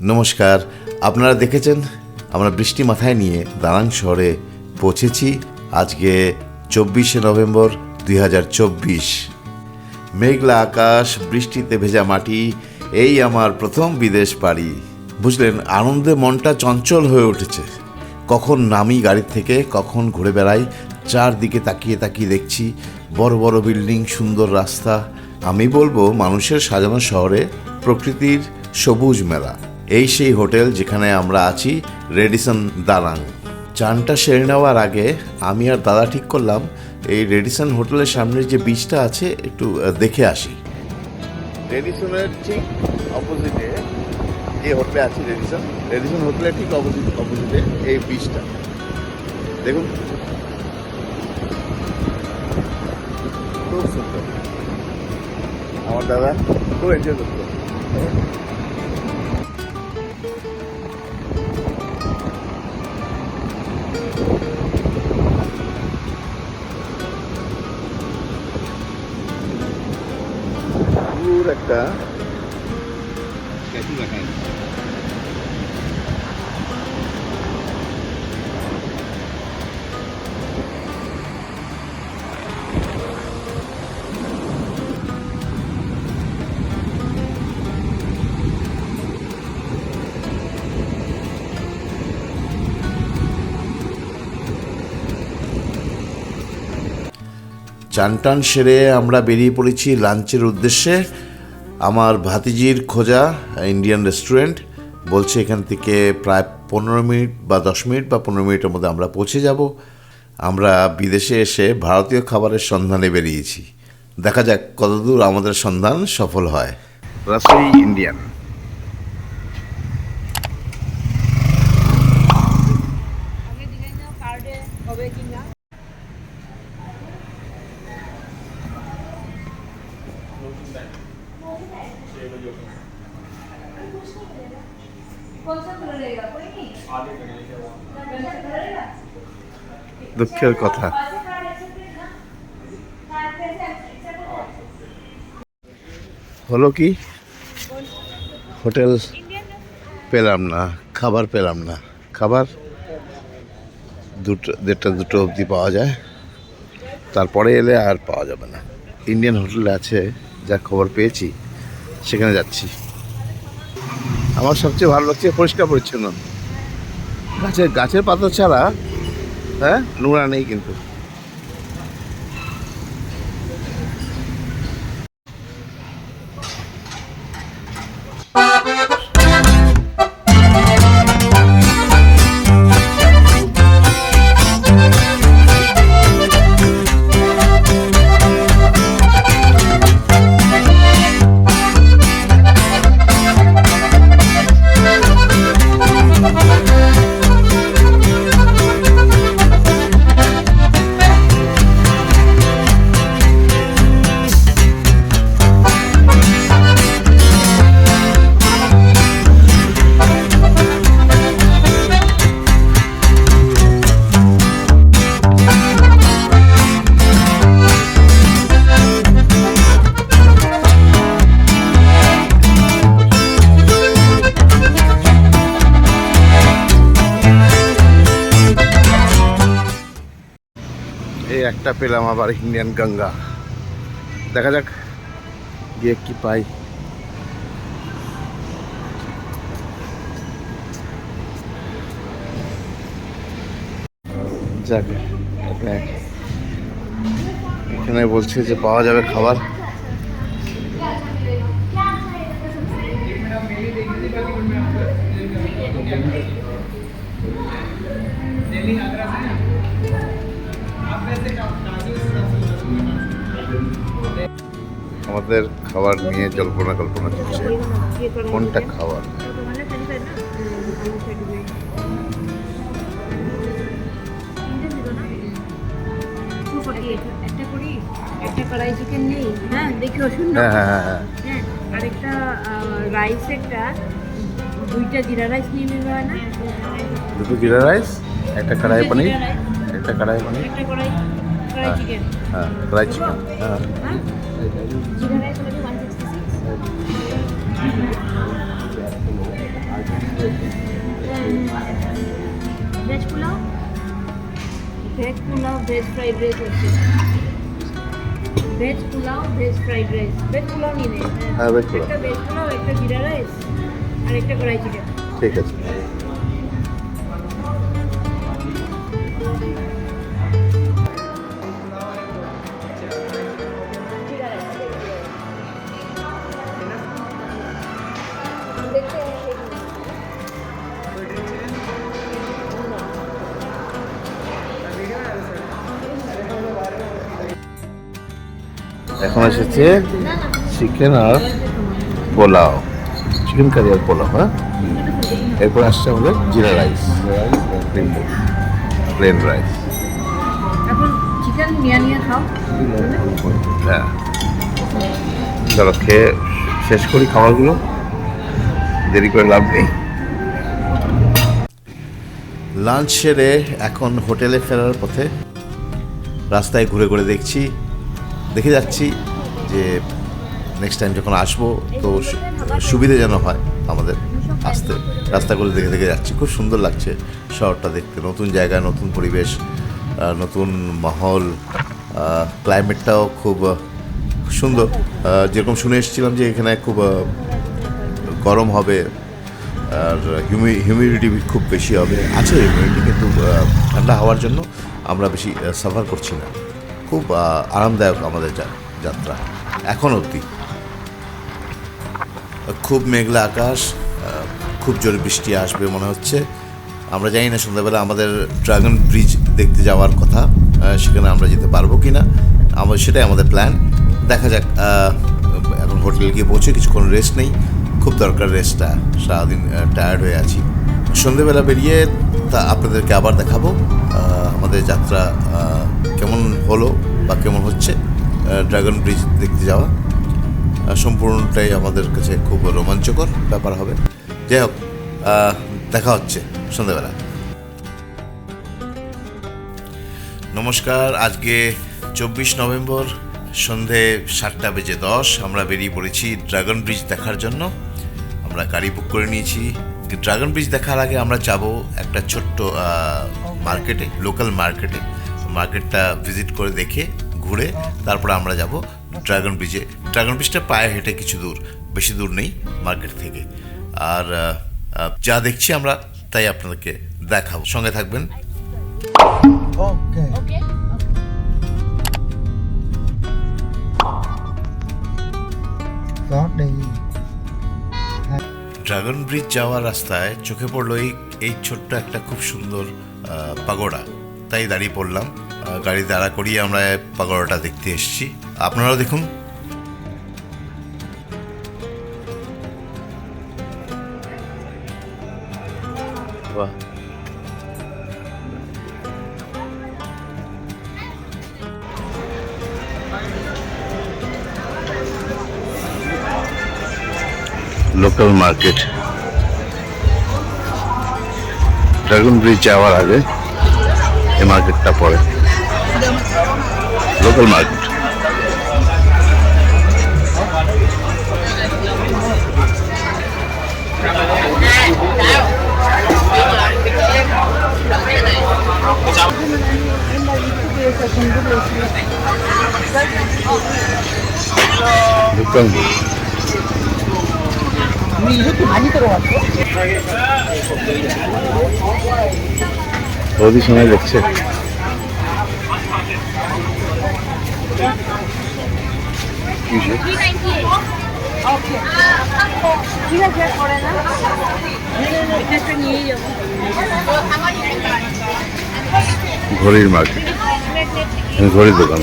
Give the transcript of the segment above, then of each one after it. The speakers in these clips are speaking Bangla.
নমস্কার, আপনারা দেখেছেন, আমরা বৃষ্টি মাথায় নিয়ে দানাং শহরে পৌঁছেছি আজকে চব্বিশে নভেম্বর দুই হাজার চব্বিশ। মেঘলা আকাশ, বৃষ্টিতে ভেজা মাটি, এই আমার প্রথম বিদেশ পাড়ি বুঝলেন, আনন্দে মনটা চঞ্চল হয়ে উঠেছে। কখন নামি গাড়ির থেকে, কখন ঘুরে বেড়াই, চারদিকে তাকিয়ে তাকিয়ে দেখছি, বড় বড় বিল্ডিং, সুন্দর রাস্তা। আমি বলব, মানুষের সাজানো শহরে প্রকৃতির সবুজ মেলা। এই সেই হোটেল যেখানে আমরা আছি, রেডিসন দালাং চানটা সেরে নেওয়ার আগে আমি আর দাদা ঠিক করলাম, এই রেডিসন হোটেলের সামনের যে বীজটা আছে, একটু দেখে আসি। রেডিসনের ঠিক অপোজিটে যে হোটেলে আছি রেডিসন রেডিসন হোটেলের ঠিক অপোজিট অপোজিটে এই বিচটা দেখুন। খুব সুন্দর। আমার দাদা খুব এনজয় করতো। স্ট্যাচু দেখা যাচ্ছে চান টান সেরে আমরা বেরিয়ে পড়েছি লাঞ্চের উদ্দেশ্যে। আমার ভাতিজির খোঁজা ইন্ডিয়ান রেস্টুরেন্ট বলছে এখান থেকে প্রায় পনেরো মিনিট বা দশ মিনিট বা পনেরো মিনিটের মধ্যে আমরা পৌঁছে যাব। আমরা বিদেশে এসে ভারতীয় খাবারের সন্ধানে বেরিয়েছি। দেখা যাক কতদূর আমাদের সন্ধান সফল হয়। রাসোই ইন্ডিয়ান দুঃখের কথা। হলো কি? হোটেল পেলাম না, খাবার পেলাম না। খাবার দুটো, দেড়টা দুটো অবধি পাওয়া যায়। তারপরে এলে আর পাওয়া যাবে না। ইন্ডিয়ান হোটেলে আছে, যা খবর পেয়েছি, সেখানে যাচ্ছি। আমার সবচেয়ে ভালো লাগছে পরিষ্কার পরিচ্ছন্ন। গাছের গাছের পাতা ছাড়া হ্যাঁ নোংরা নেই কিন্তু পেলাম আবার ইন্ডিয়ান গঙ্গা দেখা যাক, গিয়ে কি পাই। যাক, এখানে বলছে যে পাওয়া যাবে খাবার। আমাদের খাবার নিয়ে জল্পনা কল্পনা চলছে কোনটা খাবার একটা করি একটা কড়াই চিকেন নেই হ্যাঁ হ্যাঁ হ্যাঁ হ্যাঁ। হ্যাঁ হ্যাঁ আরেকটা রাইস একটা দুইটা জিরা রাইস নিয়ে নিলে হয় না দুটো জিরা রাইস। একটা কড়াই পানির। একটা কড়াই পানির একটা কড়াই কড়াই হ্যাঁ। চিকেন হ্যাঁ কড়াই চিকেন হ্যাঁ। Veg pulao veg pulao veg fried rice হচ্ছে veg pulao veg fried rice veg pulao নিয়ে হ্যাঁ একটা ভেজ পোলাও একটা জিরা রাইস আর একটা কড়াই চিকেন ঠিক আছে। এখন এসেছে চিকেন আর পোলাও। চিকেন কারি আর পোলাও হ্যাঁ? এরপর আসছে আমাদের জিরা রাইস প্লেন রাইস এখন চিকেন নিয়ে নিয়ে খাও। হ্যাঁ। চলো খেয়ে শেষ করি খাবারগুলো। দেরি করে লাভ নেই। লাঞ্চ সেরে এখন হোটেলে ফেরার পথে রাস্তায় ঘুরে ঘুরে দেখছি দেখে যাচ্ছি যে নেক্সট টাইম যখন আসব, তো সুবিধে যেন হয় আমাদের আসতে। রাস্তাগুলো দেখে দেখে যাচ্ছি। খুব সুন্দর লাগছে শহরটা দেখতে। নতুন জায়গা, নতুন পরিবেশ নতুন মহল ক্লাইমেটটাও খুব সুন্দর। যেরকম শুনে এসেছিলাম যে এখানে খুব গরম হবে, আর হিউমি হিউমিডিটি খুব বেশি হবে। আছে হিউমিডিটি কিন্তু ঠান্ডা হওয়ার জন্য আমরা বেশি সাফার করছি না। খুব আরামদায়ক আমাদের যাত্রা, এখন অবধি। খুব মেঘলা আকাশ খুব জোরে বৃষ্টি আসবে মনে হচ্ছে। আমরা জানি না সন্ধ্যাবেলা আমাদের ড্রাগন ব্রিজ দেখতে যাওয়ার কথা সেখানে আমরা যেতে পারব কি না আমার, সেটাই আমাদের প্ল্যান। দেখা যাক এখন হোটেলে গিয়ে পৌঁছে কিছুক্ষণ রেস্ট নেই। খুব দরকার রেস্টটা, সারাদিন টায়ার্ড হয়ে আছি। সন্ধ্যেবেলা বেরিয়ে তা আপনাদেরকে আবার দেখাবো আমাদের যাত্রা কেমন হলো বা কেমন হচ্ছে ড্রাগন ব্রিজ দেখতে যাওয়া সম্পূর্ণটাই আমাদের কাছে খুব রোমাঞ্চকর ব্যাপার হবে। যাই হোক দেখা হচ্ছে সন্ধ্যাবেলা। নমস্কার, আজকে চব্বিশ নভেম্বর, সন্ধে সাতটা বেজে দশ, আমরা বেরিয়ে পড়েছি ড্রাগন ব্রিজ দেখার জন্য। আমরা গাড়ি বুক করে নিয়েছি। ড্রাগন ব্রিজ দেখার আগে আমরা যাব একটা ছোট্ট মার্কেটে লোকাল মার্কেটে মার্কেটটা ভিজিট করে দেখে ঘুরে তারপরে আমরা যাব ড্রাগন ব্রিজে ড্রাগন ব্রিজটা পায়ে হেঁটে কিছু দূর বেশি দূর নেই মার্কেট থেকে। আর যা দেখছি আমরা তাই আপনাদেরকে দেখাবো। সঙ্গে থাকবেন. ওকে ড্রাগন ব্রিজ যাওয়ার রাস্তায় চোখে পড়ল এই এই ছোট্ট একটা খুব সুন্দর পাগোড়া। তাই দাঁড়িয়ে পড়লাম। গাড়ি দাঁড়া করিয়ে আমরা পাগোড়াটা দেখতে এসেছি। আপনারাও দেখুন। বাহ। লোকাল মার্কেট ড্রাগন ব্রিজ যাওয়ার আগে এই মার্কেটটা পড়ে। local market. 육강부 우리 이렇게 많이 들어왔어? 어디서나 먹지? ঠিক আছে করে ঘড়ির মার্কেট। ঘড়ির দোকান।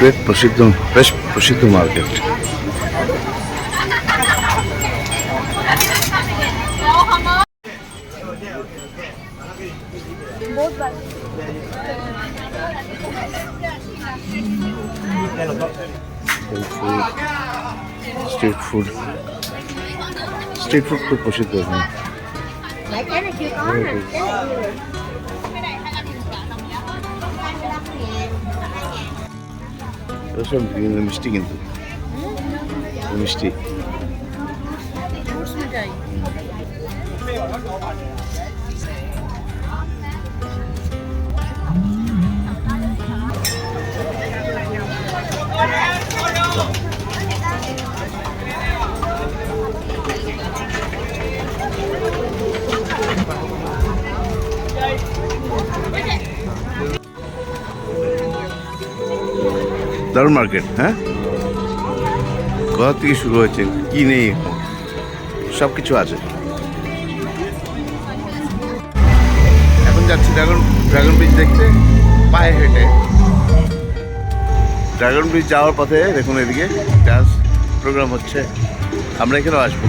বেশ প্রসিদ্ধ বেশ প্রসিদ্ধ market. Street food street food খুব প্রসিদ্ধ এখানে। সব মিষ্টি কিন্তু মিষ্টি দারুণ মার্কেট হ্যাঁ? কোথা থেকে শুরু হয়েছে, কি নেই সব কিছু আছে। এখন যাচ্ছি ড্রাগন ড্রাগন ব্রিজ দেখতে, পায়ে হেঁটে। ড্রাগন ব্রিজ যাওয়ার পথে, দেখুন এদিকে ডান্স প্রোগ্রাম হচ্ছে। আমরা এখানেও আসব।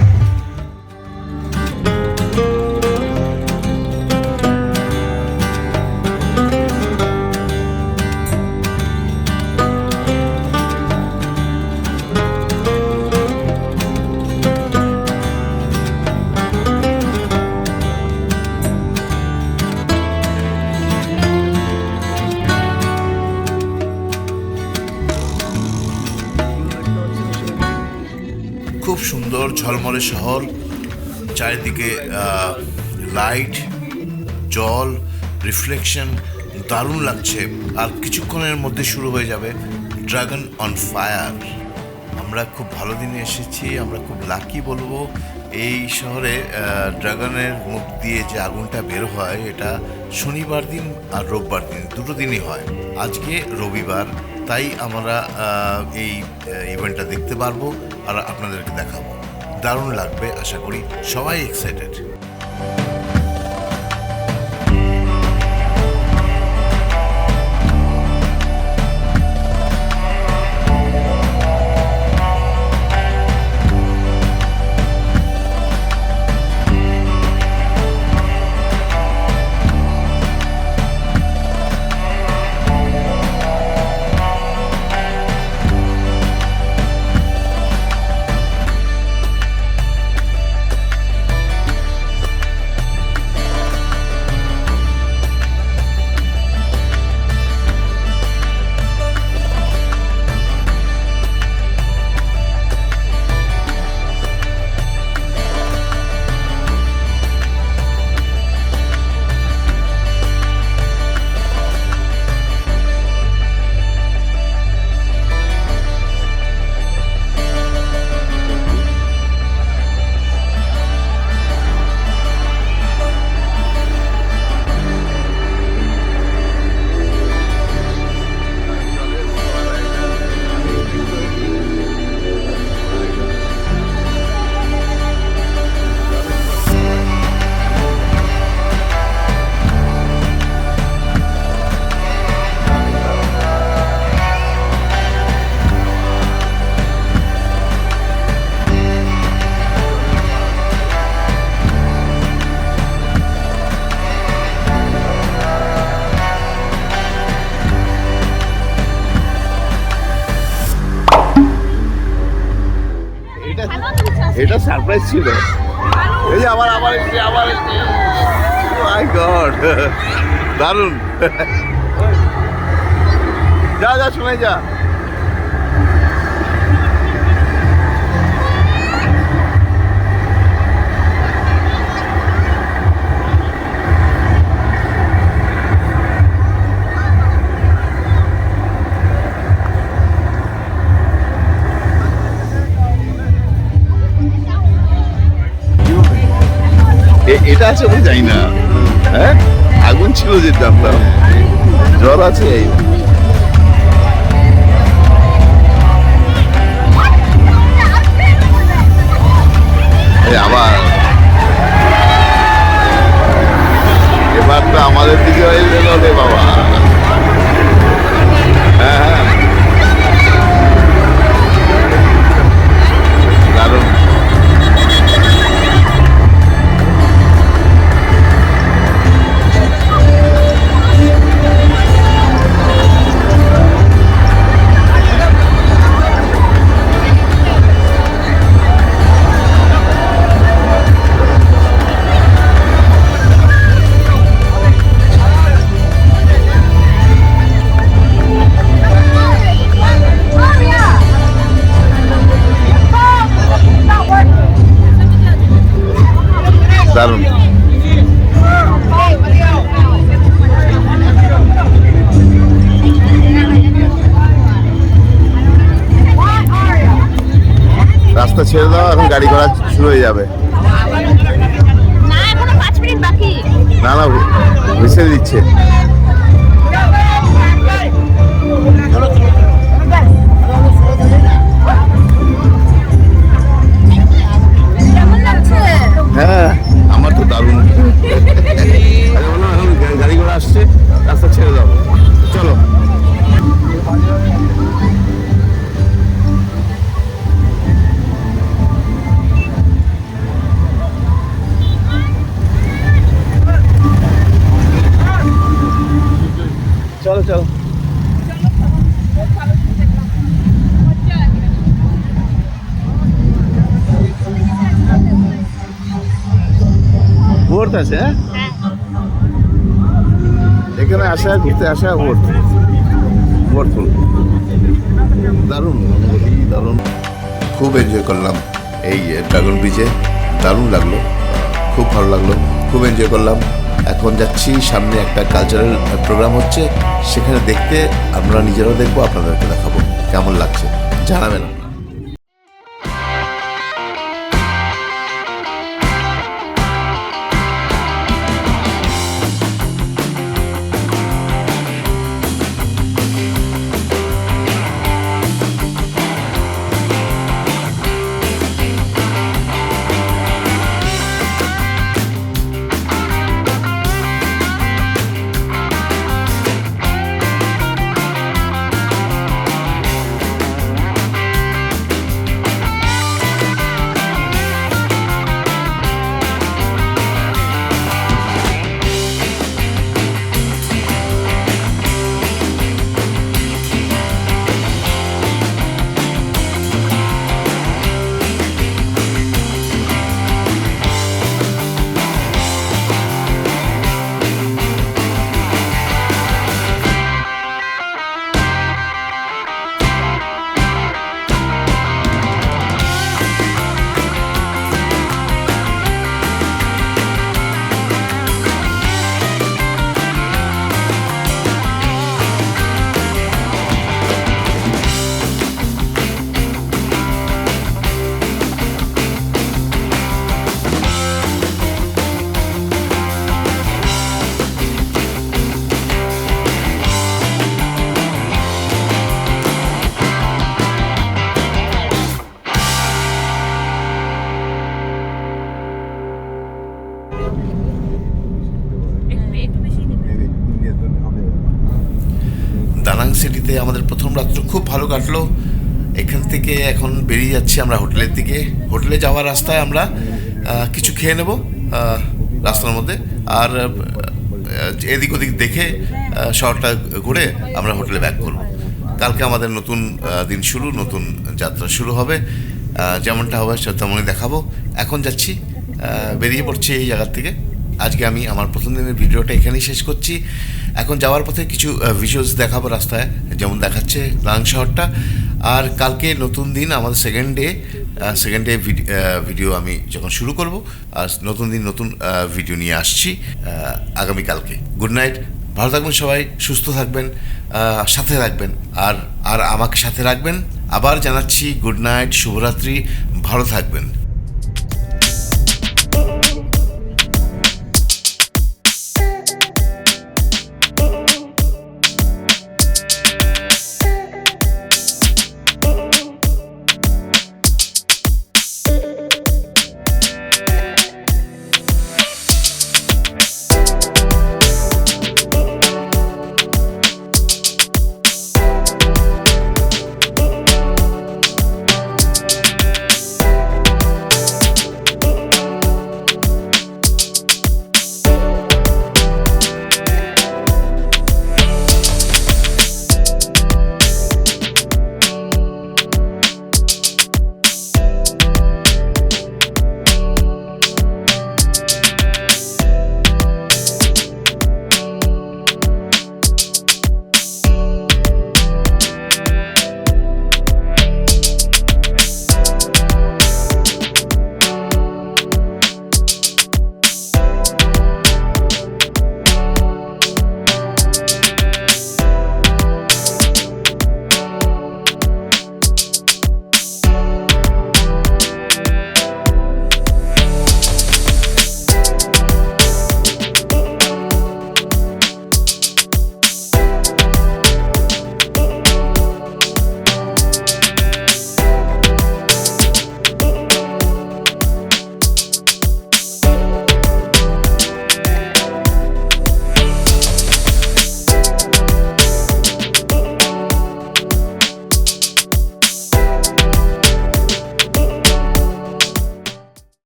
ঝলমলে শহর, চারিদিকে লাইট জল রিফ্লেকশন দারুণ লাগছে। আর কিছুক্ষণের মধ্যে শুরু হয়ে যাবে ড্রাগন অন ফায়ার আমরা খুব ভালো দিনে এসেছি, আমরা খুব লাকি বলব। এই শহরে ড্রাগনের মুখ দিয়ে যে আগুনটা বের হয়, এটা শনিবার দিন আর রোববার দিন, দুটো দিনই হয়। আজকে রবিবার, তাই আমরা এই ইভেন্টটা দেখতে পারব আর আপনাদেরকে দেখাবো। দারুণ লাগবে আশা করি। সবাই এক্সাইটেড এটা সারপ্রাইজ ছিল। এই যে আবার আবার এসছে আবার এসছে। মাই গড দারুণ। যা যা শুনে যা। এটা আছে জানি না। হ্যাঁ? আগুন ছিল যে জানতাম জল আছে। আবার। এবার তো আমাদের দিকে হয়ে গেল রে বাবা। ভোট আছে হ্যাঁ? এখানে আসা, ঘুরতে আসা, ভোট। ভোট দারুণ দারুণ। খুব এনজয় করলাম এই ড্রাগন ব্রিজে দারুণ লাগল, খুব ভালো লাগল, খুব এনজয় করলাম। এখন যাচ্ছি, সামনে একটা কালচারাল প্রোগ্রাম হচ্ছে। সেখানে দেখতে আমরা নিজেরাও দেখব, আপনাদেরকে দেখাবো। কেমন লাগছে? জানাবেন। সিটিতে আমাদের প্রথম রাত্র খুব ভালো কাটলো। এখান থেকে এখন বেরিয়ে যাচ্ছি আমরা হোটেলের দিকে। হোটেলে যাওয়ার রাস্তায় আমরা কিছু খেয়ে নেব রাস্তার মধ্যে। আর এদিক ওদিক দেখে শহরটা ঘুরে আমরা হোটেলে ব্যাক করব। কালকে আমাদের নতুন দিন শুরু, নতুন যাত্রা শুরু হবে। যেমনটা হবে তেমনই দেখাবো। এখন যাচ্ছি বেরিয়ে পড়ছি এই জায়গার থেকে। আজকে আমি আমার প্রথম দিনের ভিডিওটা এখানেই শেষ করছি। এখন যাওয়ার পথে কিছু ভিজুয়ালস দেখাবো রাস্তায়, যেমন দেখাচ্ছে লাং শহরটা। আর কালকে নতুন দিন, আমাদের second day second day video আমি যখন শুরু করব, আর নতুন দিন নতুন ভিডিও নিয়ে আসছি আগামীকালকে গুড নাইট ভালো থাকবেন সবাই, সুস্থ থাকবেন সাথে রাখবেন আর আর আমাকে সাথে রাখবেন। আবার জানাচ্ছি গুড নাইট শুভরাত্রি, ভালো থাকবেন।